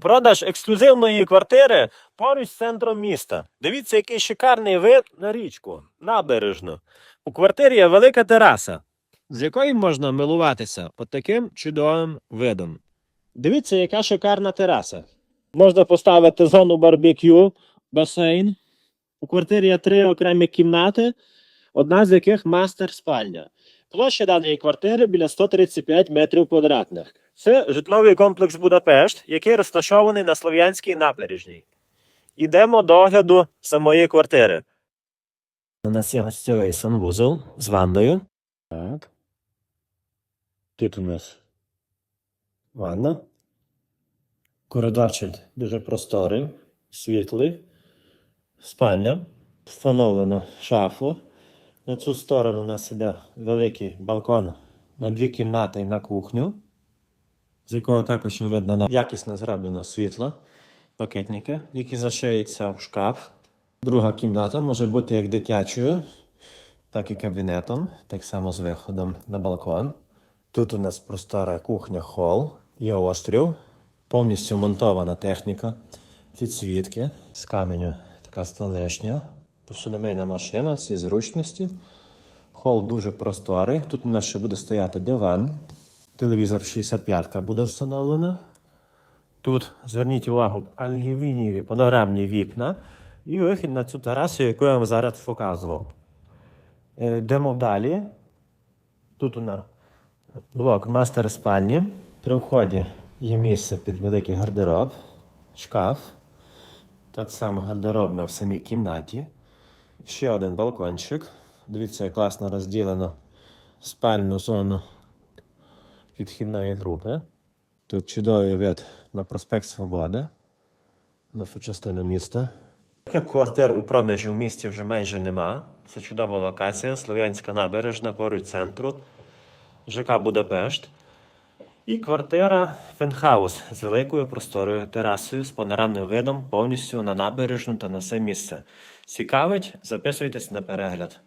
Продаж ексклюзивної квартири поруч з центром міста. Дивіться, який шикарний вид на річку, набережну. У квартирі є велика тераса, з якої можна милуватися от таким чудовим видом. Дивіться, яка шикарна тераса. Можна поставити зону барбекю, басейн. У квартирі є три окремі кімнати, одна з яких мастер спальня. Площа даної квартири біля 135 метрів квадратних. Це житловий комплекс Будапешт, який розташований на Слов'янській набережній. Йдемо до огляду самої квартири. У нас є гостьовий санвузол з ванною. Так. Тут у нас ванна. Коридорчик дуже просторий, світлий. Спальня. Встановлено шафу. На цю сторону у нас іде великий балкон на дві кімнати і на кухню, з якого також видно на якісно світло, пакетники, які зашиються в шкаф. Друга кімната може бути як дитячою, так і кабінетом, так само з виходом на балкон. Тут у нас простора кухня хол, є острів, повністю монтована техніка, підсвітки з каменю така столешня, посудомийна машина, всі зручності. Хол дуже просторий. Тут у нас ще буде стояти диван. Телевізор 65 буде встановлено. Тут зверніть увагу, алюмінієві панорамні вікна і вихід на цю терасу, яку я вам зараз показував. Е, Йдемо далі. Тут у нас блок мастер спальні. При вході є місце під великий гардероб, шкаф. Так само гардеробна в самій кімнаті. Ще один балкончик. Дивіться, як класно розділено спальну зону підхідної групи. Тут чудовий вид на проспект Свободи, на частину міста. Таких квартир у продажі в місті вже майже нема. Це чудова локація, Слов'янська набережна поруч центру, ЖК Будапешт. І квартира Фенхаус з великою просторою терасою з панорамним видом повністю на набережну та на все місце. Цікавить, записуйтесь на перегляд.